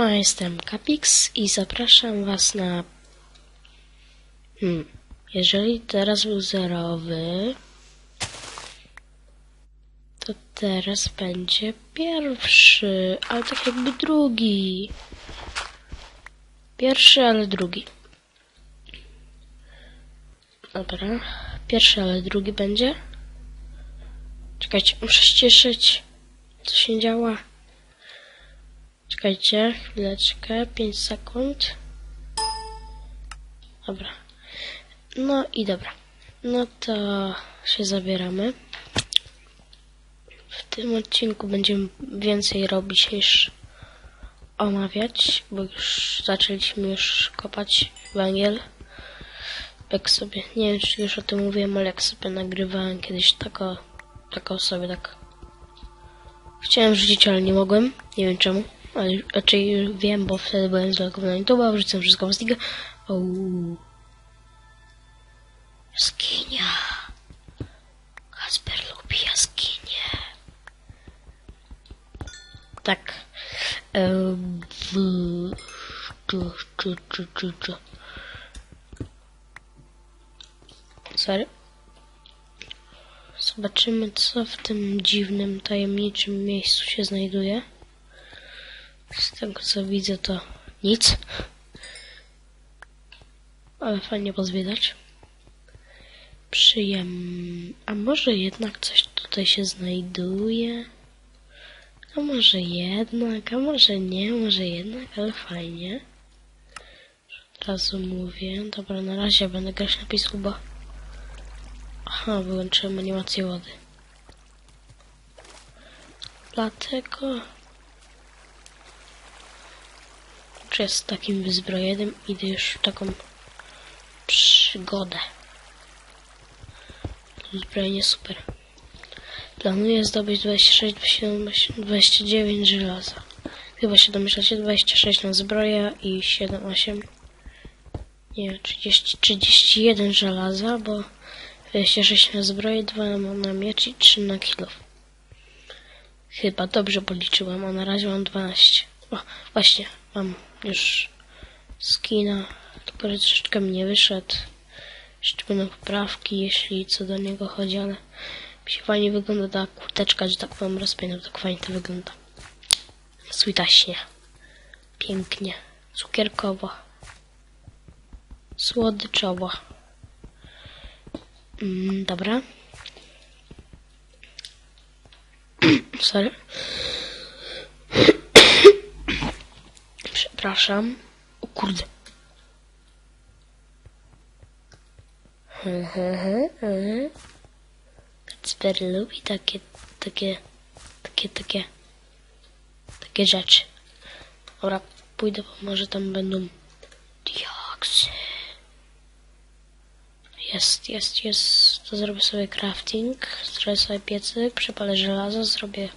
Siema, jestem Capix i zapraszam was na... Hmm, jeżeli teraz był zerowy, to teraz będzie pierwszy, ale tak jakby drugi. Pierwszy, ale drugi. Dobra, pierwszy, ale drugi będzie. Czekajcie, muszę ściszyć. Co się działa? Czekajcie, chwileczkę, 5 sekund. Dobra. No i dobra. No to się zabieramy. W tym odcinku będziemy więcej robić niż omawiać, bo już zaczęliśmy już kopać węgiel. Jak sobie, nie wiem czy już o tym mówiłem, ale jak sobie nagrywałem kiedyś taką, taką sobie tak Chciałem wrzucić, ale nie mogłem. Nie wiem czemu. Ale raczej wiem, bo wtedy byłem zalogowany na YouTube, a wrzucam wszystko w Stiga. Ouu. Jaskinia. Kasper lubi jaskinie. Tak. Ehm. Tu, tu, tu, tu, tu. Sorry. Zobaczymy, co w tym dziwnym, tajemniczym miejscu się znajduje. Tego, co widzę, to nic. Ale fajnie pozwiedzać. Przyjem... A może jednak coś tutaj się znajduje? A może jednak, a może nie, może jednak, ale fajnie. Od razu mówię. Dobra, na razie będę grać na pisku, bo... Aha, wyłączyłem animację wody. Dlatego... Czy jest takim wyzbrojonym idę już w taką przygodę. Uzbrojenie super. Planuję zdobyć 26, 27, 29 żelaza. Chyba się domyślacie, 26 na zbroję i 7, 8... Nie, 30, 31 żelaza, bo 26 na zbroję, 2 na miecz i 3 na kilof. Chyba dobrze policzyłem, a na razie mam 12. O, właśnie, mam już skina, tylko troszeczkę mi nie wyszedł. Jeszcze będą poprawki, jeśli co do niego chodzi, ale mi się fajnie wygląda ta kurteczka, że tak powiem, rozpędzam, tak fajnie to wygląda. Switaśnie. Pięknie. Cukierkowo. Słodyczowo. Mm, dobra. Sorry. Przepraszam. O kurde. Kacper lubi takie, takie, takie, takie, takie rzeczy. Dobra, pójdę, bo może tam będą diaksy. Jest, jest, jest. To zrobię sobie crafting, zrobię sobie piecyk, przepalę żelazo, zrobię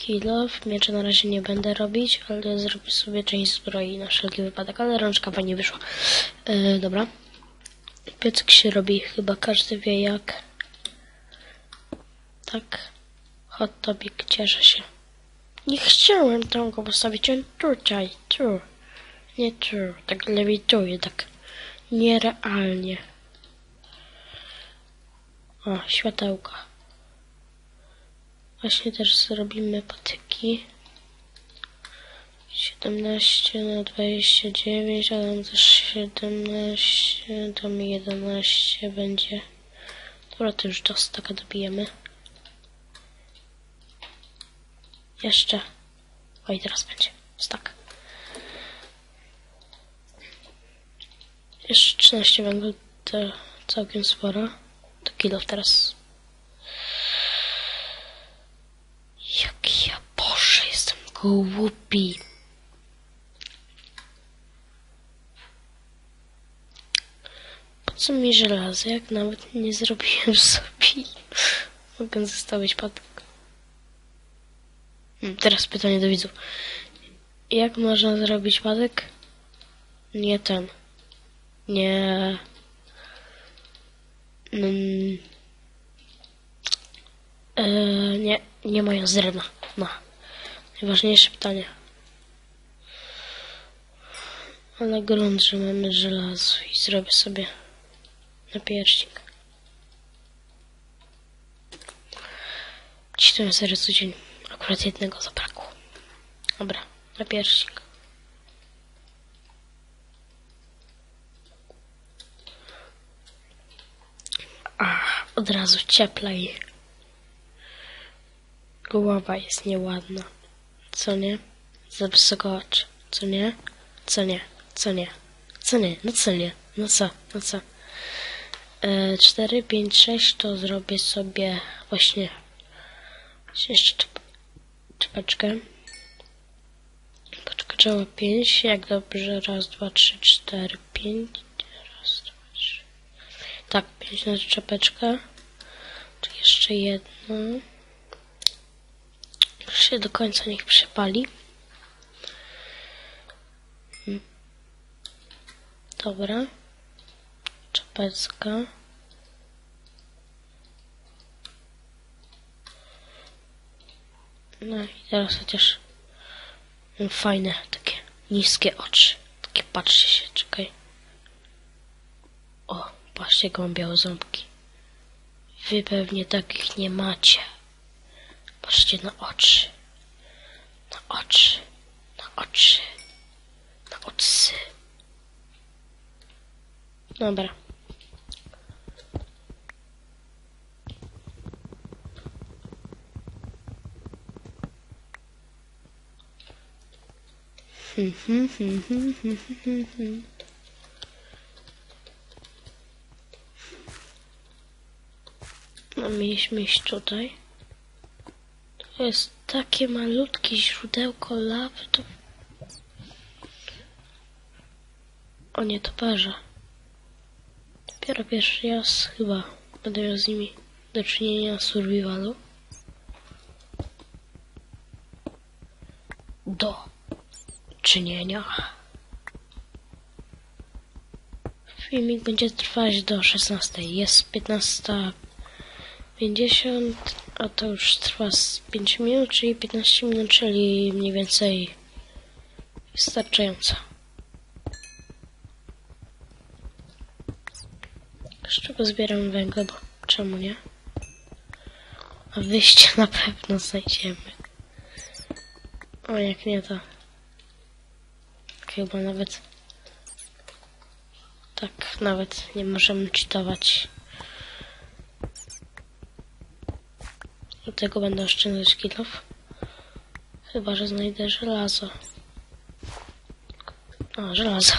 kilo. Miecze na razie nie będę robić, ale zrobię sobie część zbroi na wszelki wypadek, ale rączka fajnie wyszła. Yy, dobra. Piecyk się robi, chyba każdy wie jak. Tak. Hot topic, cieszę się. Nie chciałem tam go postawić, on tutaj, tu. Nie tu, tak lewituje, tak nierealnie. O, światełka. Właśnie też zrobimy patyki. 17 na 29, ale też 17, to mi 11 będzie. Dobra, to już do staka dobijemy. Jeszcze. Oj, teraz będzie. Stak. Jeszcze 13 węgla to całkiem sporo. To kilo teraz. Jak ja, Boże, jestem głupi. Po co mi żelazo, jak nawet nie zrobiłem sobie? Mogę zostawić patyk. Hmm, Teraz pytanie do widzów. Jak można zrobić patyk? Nie ten. Nie... Mm, e, nie, nie mają z drewna. No. Najważniejsze pytanie. Ale grunt, że mamy żelazo i zrobię sobie na pierścik. Dziś to serio dzień. Akurat jednego zabrakło. Dobra, na pierścik. A, od razu cieplej. Głowa jest nieładna. Co nie? Za wysoko. Co nie? Co nie? Co nie? Co nie? No co nie? No co? No co? E, 4, 5, 6 to zrobię sobie właśnie jeszcze czep czepeczkę. Poczekała 5, jak dobrze. Raz, dwa, trzy, cztery, pięć. Raz, dwa, trzy. Tak, 5 na czepeczkę. Tu jeszcze jedno. Się do końca niech przepali. Hmm. Dobra. Czapecka. No i teraz chociaż fajne, takie niskie oczy. Takie patrzcie się, czekaj. O, patrzcie, jaką mam białe ząbki. Wy pewnie takich nie macie. Patrzcie na oczy. Na oczy. Na oczy. Na oczy. Dobra. No, mieliśmy iść tutaj. To jest takie malutkie źródełko lawy. O nie, to parza. Dopiero pierwszy raz chyba będę miał z nimi do czynienia w survivalu. Do czynienia. Filmik będzie trwać do 16. Jest 15.50, a to już trwa z 5 minut, czyli 15 minut, czyli mniej więcej wystarczająco. Z czego zbieram węgiel, bo czemu nie? A wyjście na pewno znajdziemy. O, jak nie to. Chyba nawet. Tak, nawet nie możemy czytować. Do tego będę oszczędzać kilów. Chyba, że znajdę żelazo. A, żelazo.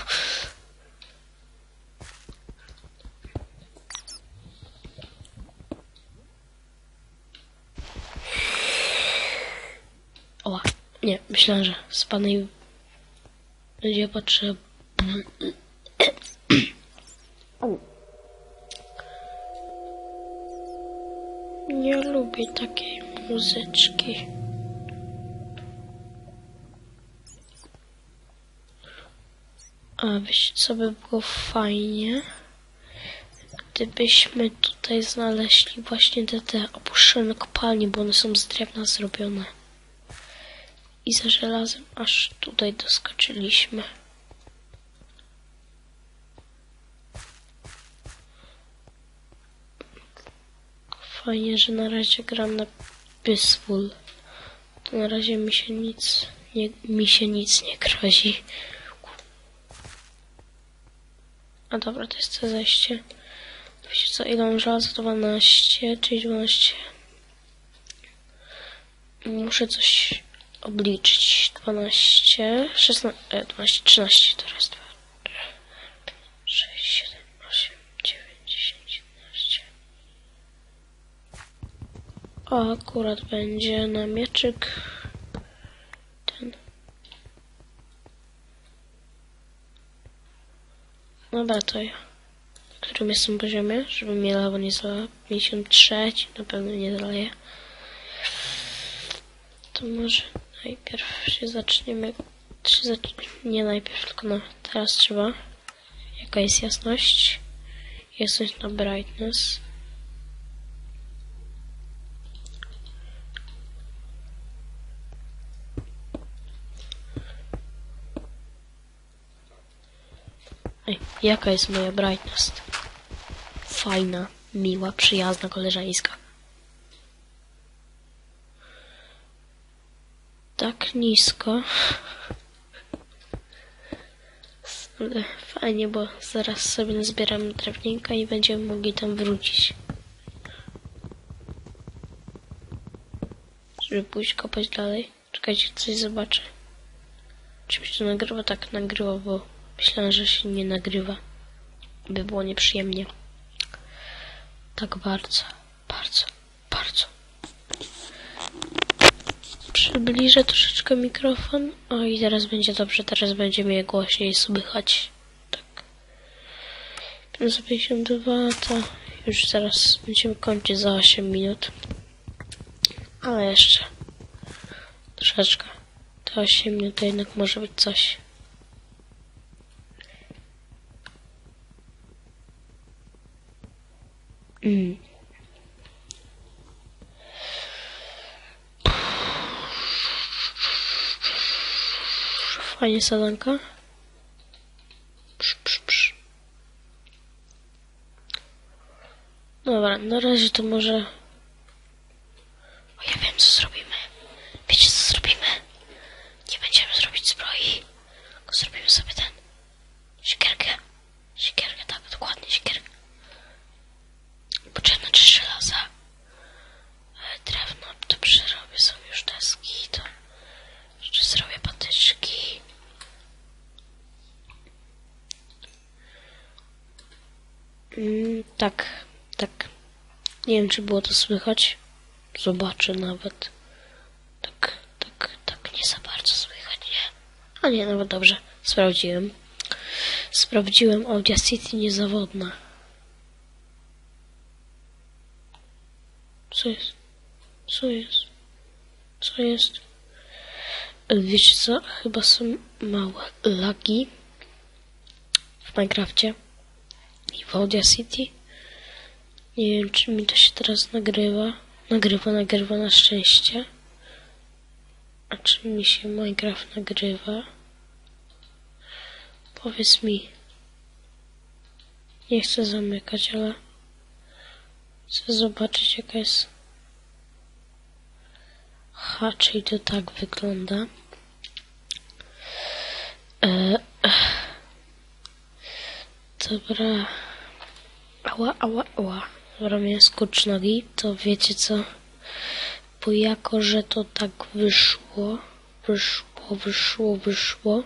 O, nie, myślałem, że spadnę i będzie potrzeba. Nie lubię takiej muzyczki. A wiecie co by było fajnie? Gdybyśmy tutaj znaleźli właśnie te, te opuszczone kopalnie, bo one są z drewna zrobione. I za żelazem aż tutaj doskoczyliśmy. Fajnie, że na razie gram na Peaceful. To na razie mi się nic nie, mi się nic nie grozi. A dobra, to jest to zejście. Wiecie co, ile mam żelaza? 12, czyli 12. Muszę coś obliczyć. 12, 16, e, 12, 13, teraz 2, 6, 7, 8, 9, 10, 11. O, akurat będzie na mieczyk ten. Dobra, to ja. W którym jestem poziomie, żeby mnie lawa nie zalała. 53, na pewno nie zaleje. To może najpierw się zaczniemy. Nie najpierw, tylko no, teraz trzeba. Jaka jest jasność? Jasność na brightness. Ej, jaka jest moja brightness? Fajna, miła, przyjazna, koleżeńska. Tak nisko. Fajnie, bo zaraz sobie nazbieramy drewnienka i będziemy mogli tam wrócić. Żeby pójść kopać dalej. Czekajcie, coś zobaczę. To nagrywa? Tak, nagrywa, bo myślałem, że się nie nagrywa. By było nieprzyjemnie. Tak bardzo, bardzo, bardzo. Przybliżę troszeczkę mikrofon. O i teraz będzie dobrze, teraz będzie mnie głośniej słychać. Tak. 552 to już zaraz będziemy kończyć za 8 minut. Ale jeszcze troszeczkę. Te 8 minut to jednak może być coś. Mm. Fajnie sadanka. Psz, psz, psz. Dobra, na razie to może... O, ja wiem co zrobimy. Wiecie co zrobimy? Nie będziemy zrobić zbroi, tylko zrobimy sobie ten... Siekierkę. Siekierkę, tak, dokładnie, siekierkę. Potrzebne trzy żelaza. E, Drewno, to przerobię sobie już deski, to... Jeszcze zrobię patyczki. Mm, tak, tak. Nie wiem, czy było to słychać. Zobaczę nawet. Tak, tak, tak, nie za bardzo słychać, nie? A nie, nawet dobrze. Sprawdziłem. Sprawdziłem Audacity niezawodna. Co jest? Co jest? Co jest? Wiecie co? Chyba są małe lagi w Minecrafcie i w Audacity. Nie wiem, czy mi to się teraz nagrywa. Nagrywa, nagrywa na szczęście. A czy mi się Minecraft nagrywa? Powiedz mi. Nie chcę zamykać, ale chcę zobaczyć, jaka jest. Ha, czyli to tak wygląda. E, dobra. Ała, ała, ała. Dobra, miałem skurcz nogi, to wiecie co? Bo jako, że to tak wyszło, wyszło, wyszło, wyszło.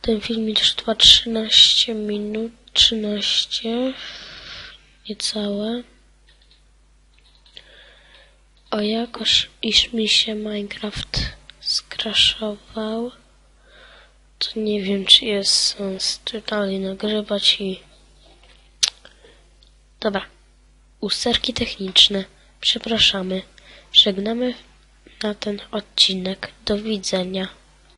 Ten filmik już trwa 13 minut, 13, niecałe. O jakoż iż mi się Minecraft skraszował, to nie wiem czy jest sens nagrywać i... Dobra, usterki techniczne, przepraszamy, żegnamy na ten odcinek, do widzenia.